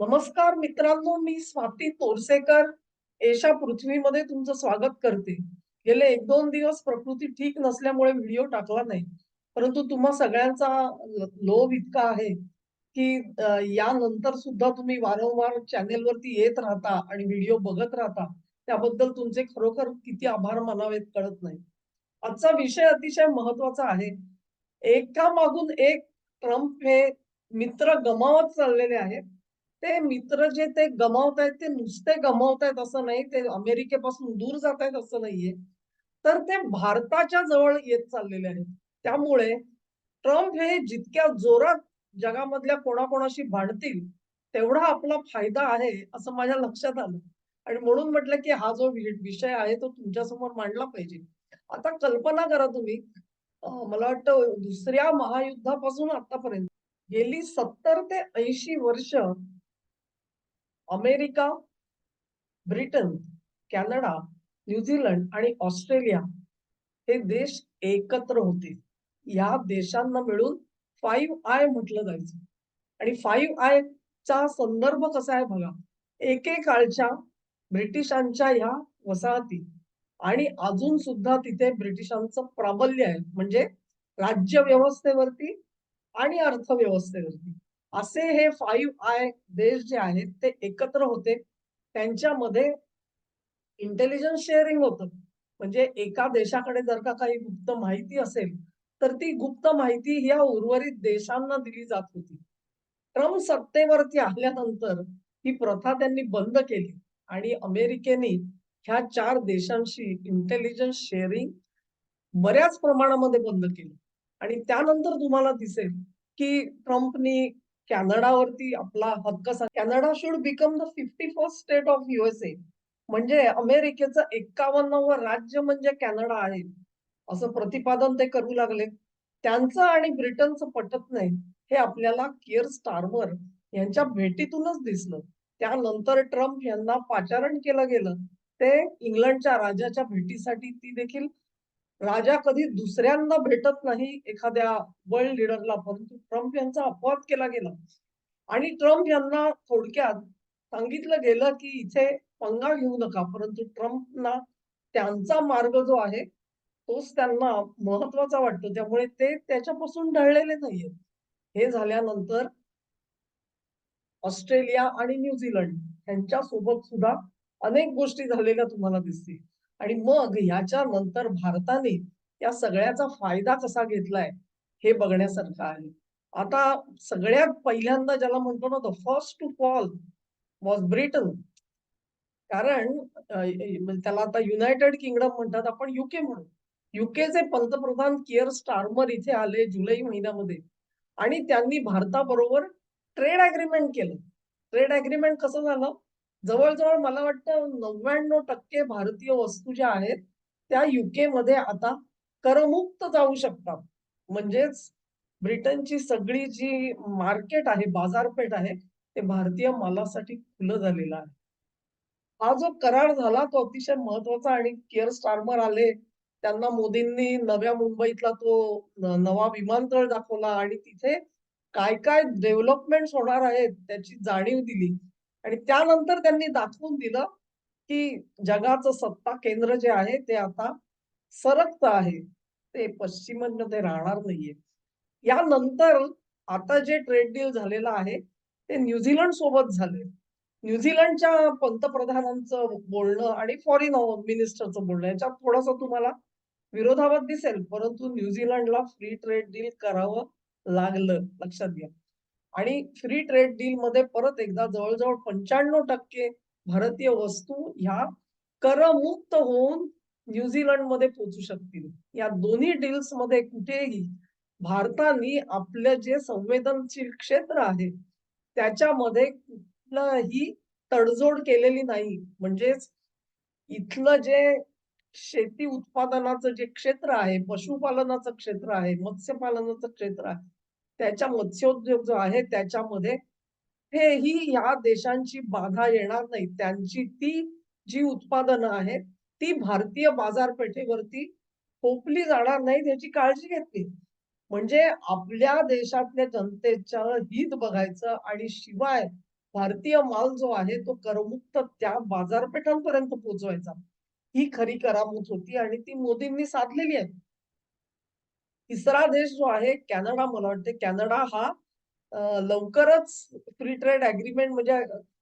नमस्कार मित्रांनो मी स्वाती तोरसेकर. एशा पृथ्वीमध्ये तुमचं स्वागत करते. गेले एक दोन दिवस प्रकृती ठीक नसल्यामुळे व्हिडिओ टाकला नाही. परंतु तुम्हा सगळ्यांचा लोभ इतका आहे की यानंतर सुद्धा तुम्ही वारंवार चॅनेलवरती येत राहता आणि व्हिडिओ बघत राहता. त्याबद्दल तुमचे खरोखर किती आभार मानावेत कळत नाही. आजचा विषय अतिशय महत्त्वाचा आहे. एका मागून एक ट्रम्प हे मित्र गमावत चाललेले आहेत. ते मित्र जे ते गमावत आहेत ते नुसते गमावत आहेत असं नाही. ते अमेरिकेपासून दूर जात आहेत असं नाहीये. तर ते भारताच्या जवळ येत चाललेले आहेत. त्यामुळे ट्रम्प हे जितक्या जोरात जगामधल्या कोणाकोणाशी भांडतील तेवढा आपला फायदा आहे असं माझ्या लक्षात आलं. आणि म्हणून म्हटलं की हा जो विषय आहे तो तुमच्यासमोर मांडला पाहिजे. आता कल्पना करा तुम्ही मला वाटतं दुसऱ्या महायुद्धापासून आतापर्यंत गेली सत्तर ते ऐंशी वर्ष America Britain Canada New Zealand आणि ऑस्ट्रेलिया हे देश एकत्र होते. या देशांना मिळून फाईव्ह आय म्हटलं जायचं. आणि फाईव्ह आय चा संदर्भ कसा आहे बघा? एकेकाळच्या ब्रिटिशांच्या ह्या वसाहती आणि अजून सुद्धा तिथे ब्रिटिशांचं प्राबल्य आहे. म्हणजे राज्य व्यवस्थेवरती आणि अर्थव्यवस्थेवरती. असे हे फाईव्ह आय देश जे आहेत ते एकत्र होते. त्यांच्यामध्ये इंटेलिजन्स शेअरिंग होतं. म्हणजे एका देशाकडे जर का काही गुप्त माहिती असेल तर ती गुप्त माहिती ह्या उर्वरित देशांना दिली जात होती. ट्रम्प सत्तेवरती आल्यानंतर ही प्रथा त्यांनी बंद केली आणि अमेरिकेने ह्या चार देशांशी इंटेलिजन्स शेअरिंग बऱ्याच प्रमाणामध्ये बंद केलं. आणि त्यानंतर तुम्हाला दिसेल की ट्रम्पनी कॅनडावरती आपला हक्क Canada should become the fifty first state of USA म्हणजे अमेरिकेचं एक्कावन्नावं राज्य म्हणजे कॅनडा आहे. असं प्रतिपादन ते करू लागले. त्यांचं आणि ब्रिटनचं पटत नाही. हे आपल्याला किअर स्टारवर यांच्या भेटीतूनच दिसलं. त्यानंतर ट्रम्प यांना पाचारण केलं गेलं. ते इंग्लंडच्या राजाच्या भेटीसाठी ती देखील राजा कधी दुसऱ्यांना भेटत नाही एखाद्या वर्ल्ड लिडरला परंतु ट्रम्प यांचा अपवाद केला गेला. आणि ट्रम्प यांना थोडक्यात सांगितलं गेलं की इथे पंगा घेऊ नका परंतु ट्रम्पना त्यांचा मार्ग जो आहे तोच त्यांना महत्त्वाचा वाटतो. त्यामुळे ते त्याच्यापासून ढळलेले नाहीये हे झाल्यानंतर ऑस्ट्रेलिया आणि न्यूझीलंड यांच्या सोबत सुद्धा अनेक गोष्टी झालेल्या तुम्हाला दिसतील. आणि मग ह्याच्या नंतर भारताने या सगळ्याचा फायदा कसा घेतलाय हे बघण्यासारखं आहे. आता सगळ्यात पहिल्यांदा ज्याला म्हणतो ना the first to fall was Britain कारण त्याला आता युनायटेड किंगडम म्हणतात आपण युके म्हणू. युकेचे पंतप्रधान किअर स्टार्मर इथे आले जुलै महिन्यामध्ये. आणि त्यांनी भारताबरोबर ट्रेड अग्रीमेंट केलं. ट्रेड अग्रीमेंट कसं झालं? जवळजवळ मला वाटतं नव्याण्णव टक्के भारतीय वस्तू ज्या आहेत त्या युके मध्ये आता करमुक्त जाऊ शकतात. म्हणजेच ब्रिटनची सगळी जी मार्केट आहे बाजारपेठ आहे ते भारतीय मालासाठी खुलं झालेलं आहे. हा जो करार झाला तो अतिशय महत्त्वाचा आणि केअर स्टार्मर आले. त्यांना मोदींनी नव्या मुंबईतला तो नवा विमानतळ दाखवला आणि तिथे काय काय डेव्हलपमेंट होणार आहेत त्याची जाणीव दिली. आणि त्यानंतर त्यांनी दाखवून दिलं की जगाचं सत्ता केंद्र जे आहे ते आता सरकत आहे. ते पश्चिमेमध्ये राहणार नाहीये. यानंतर आता जे ट्रेड डील झालेलं आहे ते न्यूझीलंड सोबत झाले न्यूझीलंडच्या पंतप्रधानांचं बोलणं आणि फॉरेन मिनिस्टरचं बोलणं याच्यात थोडंसं तुम्हाला विरोधाभास दिसेल परंतु न्यूझीलंडला फ्री ट्रेड डील करावं लागलं. लक्षात घ्या. आणि फ्री ट्रेड डील मध्ये परत एकदा जवळजवळ पंच्याण्णव टक्के भारतीय वस्तू ह्या करमुक्त होऊन न्यूझीलंडमध्ये पोहोचू शकतील. या दोन्ही डील्समध्ये कुठेही भारताने आपलं जे संवेदनशील क्षेत्र आहे त्याच्यामध्ये कुठलंही तडजोड केलेली नाही. म्हणजेच इथलं जे शेती उत्पादनाचं जे क्षेत्र आहे पशुपालनाचं क्षेत्र आहे मत्स्यपालनाचं क्षेत्र आहे त्याच्या मत्स्योद्योग जो आहे त्याच्यामध्ये हेही या देशांची बाधा येणार नाही. त्यांची ती जी उत्पादनं आहेत ती भारतीय बाजारपेठेवरती थोपली जाणार नाहीत याची काळजी घेतली. म्हणजे आपल्या देशातल्या जनतेच्या हित बघायचं आणि शिवाय भारतीय माल जो आहे तो करमुक्त त्या बाजारपेठांपर्यंत पोहोचवायचा. ही खरी करामत होती आणि ती मोदींनी साधलेली आहे. तिसरा देश जो आहे कॅनडा मला वाटते कॅनडा हा लवकरच फ्री ट्रेड अग्रीमेंट म्हणजे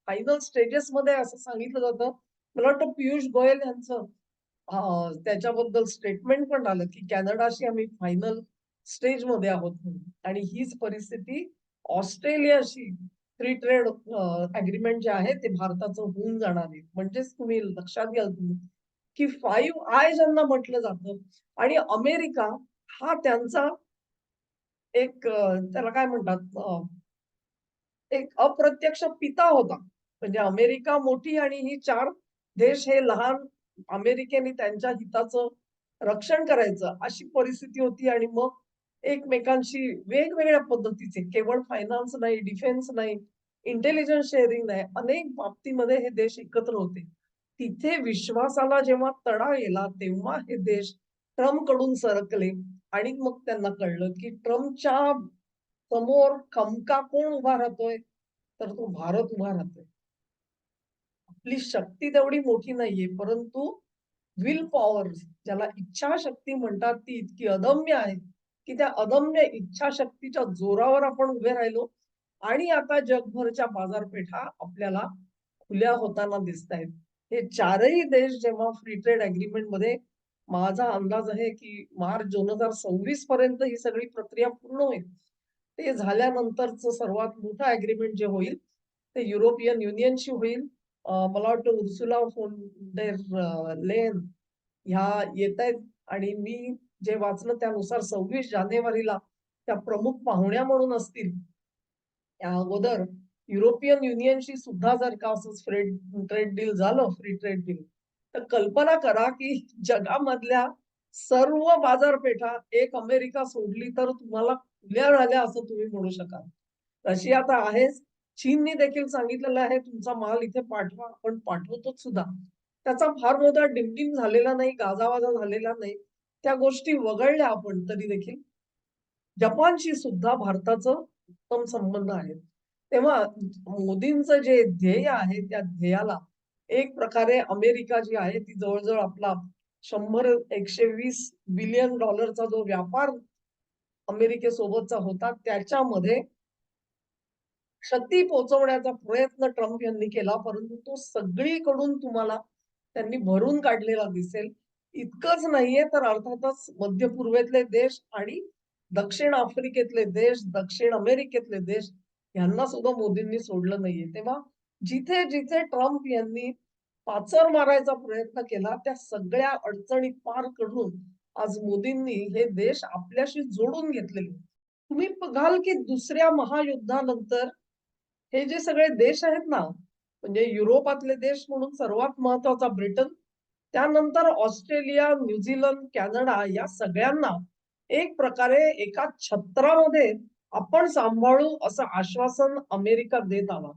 फायनल स्टेजेस मध्ये असं सांगितलं जातं. मला वाटतं पियुष गोयल यांचं त्याच्याबद्दल स्टेटमेंट पण आलं की कॅनडाशी आम्ही फायनल स्टेजमध्ये आहोत आणि हीच परिस्थिती ऑस्ट्रेलियाशी फ्री ट्रेड अग्रीमेंट जे आहे ते भारताचं होऊन जाणार आहे. म्हणजेच तुम्ही लक्षात घ्याल तुम्ही की फाईव्ह आय ज्यांना म्हटलं जातं आणि अमेरिका हा त्यांचा एक त्याला काय म्हणतात एक अप्रत्यक्ष पिता होता. म्हणजे अमेरिका मोठी आणि ही चार देश हे लहान अमेरिकेने त्यांच्या हिताचं रक्षण करायचं अशी परिस्थिती होती आणि मग एकमेकांशी वेगवेगळ्या पद्धतीचे केवळ फायनान्स नाही डिफेन्स नाही इंटेलिजन्स शेअरिंग नाही अनेक बाबतीमध्ये हे देश एकत्र होते. तिथे विश्वासाला जेव्हा तडा गेला तेव्हा हे देश ट्रम्पकडून सरकले. आणि मग त्यांना कळलं की ट्रम्पच्या समोर खमका कोण उभा राहतोय? तर तो भारत उभा राहतोय. आपली शक्ती तेवढी मोठी नाहीये परंतु विल पॉवर ज्याला इच्छाशक्ती म्हणतात ती इतकी अदम्य आहे की त्या अदम्य इच्छाशक्तीच्या जोरावर आपण उभे राहिलो. आणि आता जगभरच्या बाजारपेठा आपल्याला खुल्या होताना दिसत आहेत हे चारही देश जेव्हा फ्री ट्रेड अग्रीमेंटमध्ये माझा अंदाज आहे की मार्च दोन हजार सव्वीस पर्यंत ही सगळी प्रक्रिया पूर्ण होईल. ते झाल्यानंतरच सर्वात मोठं अग्रीमेंट जे होईल ते युरोपियन युनियनशी होईल. मला वाटतं उर्सुला फोन लेन ह्या येत आहेत आणि मी जे वाचलं त्यानुसार सव्वीस जानेवारीला त्या प्रमुख पाहुण्या म्हणून असतील. त्या अगोदर युरोपियन युनियनशी सुद्धा जर का असं ट्रेड ट्रेड डील झालं फ्री ट्रेड डील तर कल्पना करा की जगामधल्या सर्व बाजारपेठा एक अमेरिका सोडली तर तुम्हाला खुल्या झाल्या असं तुम्ही म्हणू शकाल. तशी आता आहेच. चीनने देखील सांगितलेलं आहे तुमचा माल इथे पाठवा आपण पाठवतोच सुद्धा. त्याचा फार मोठा डिमडिम झालेला नाही गाजावाजा झालेला नाही. त्या गोष्टी वगळल्या आपण तरी देखील. जपानशी सुद्धा भारताचं उत्तम संबंध आहे. तेव्हा मोदींचं जे ध्येय आहे त्या ध्येयाला एक प्रकारे अमेरिका जी आहे ती जवळजवळ आपला शंभर एकशे वीस बिलियन डॉलरचा जो व्यापार अमेरिकेसोबतचा होता त्याच्यामध्ये क्षती पोहोचवण्याचा प्रयत्न ट्रम्प यांनी केला परंतु तो सगळीकडून तुम्हाला त्यांनी भरून काढलेला दिसेल. इतकंच नाहीये तर अर्थातच मध्य पूर्वेतले देश आणि दक्षिण आफ्रिकेतले देश दक्षिण अमेरिकेतले देश यांना सुद्धा मोदींनी सोडलं नाहीये. तेव्हा जिथे जिथे ट्रम्प यांनी पाचर मारायचा प्रयत्न केला त्या सगळ्या अडचणी पार करून आज मोदींनी हे देश आपल्याशी जोडून घेतलेले तुम्ही बघाल की दुसऱ्या महायुद्धानंतर हे जे सगळे देश आहेत ना म्हणजे युरोपातले देश म्हणून सर्वात महत्त्वाचा ब्रिटन त्यानंतर ऑस्ट्रेलिया न्यूझीलंड कॅनडा या सगळ्यांना एक प्रकारे एका छत्रामध्ये आपण सांभाळू असं आश्वासन अमेरिका देत आला.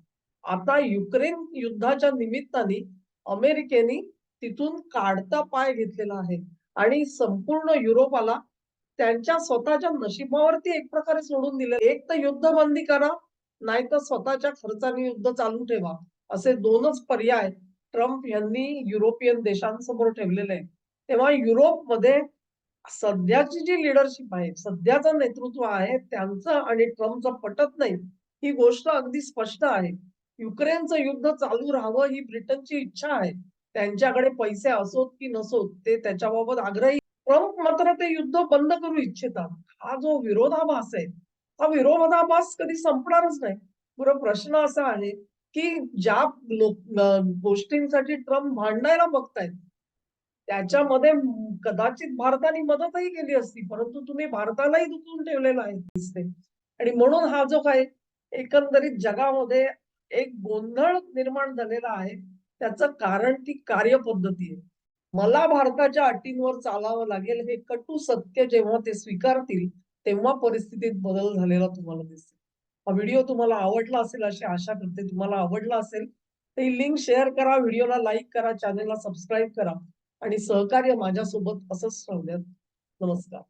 आता युक्रेन युद्धाच्या निमित्ताने अमेरिकेने तिथून काढता पाय घेतलेला आहे. आणि संपूर्ण युरोपाला त्यांच्या स्वतःच्या नशिबावरती एक प्रकारे सोडून दिले एक तर युद्धबंदी करा नाही तर स्वतःच्या खर्चाने युद्ध चालू ठेवा. असे दोनच पर्याय ट्रम्प यांनी युरोपियन देशांसमोर ठेवलेले आहे तेव्हा युरोपमध्ये सध्याची जी लिडरशिप आहे सध्याचं नेतृत्व आहे त्यांचं आणि ट्रम्पचं पटत नाही ही गोष्ट अगदी स्पष्ट आहे. युक्रेनचं युद्ध चालू राहावं ही ब्रिटनची इच्छा आहे. त्यांच्याकडे पैसे असोत की नसोत ते त्याच्याबाबत आग्रही ट्रम्प मात्र ते युद्ध बंद करू इच्छितात. हा जो विरोधाभास आहे हा विरोधाभास कधी संपणारच नाही. पुरा प्रश्न असा आहे की ज्या लोक गोष्टींसाठी ट्रम्प भांडायला बघतायत त्याच्यामध्ये कदाचित भारताने मदतही केली असती परंतु तुम्ही भारतालाही दुखवून ठेवलेला आहे. दिसते आणि म्हणून हा जो काय एकंदरीत जगामध्ये एक गोंधळ निर्माण झालेला आहे. त्याचं कारण ती कार्यपद्धती आहे. मला भारताच्या अटींवर चालावं लागेल हे कटू सत्य जेव्हा ते स्वीकारतील तेव्हा परिस्थितीत बदल झालेला तुम्हाला दिसेल. हा व्हिडिओ तुम्हाला आवडला असेल अशी आशा करते. तुम्हाला आवडला असेल तर ही लिंक शेअर करा व्हिडिओला लाईक करा चॅनेलला सबस्क्राईब करा आणि सहकार्य माझ्यासोबत असंच ठेवण्यात. नमस्कार.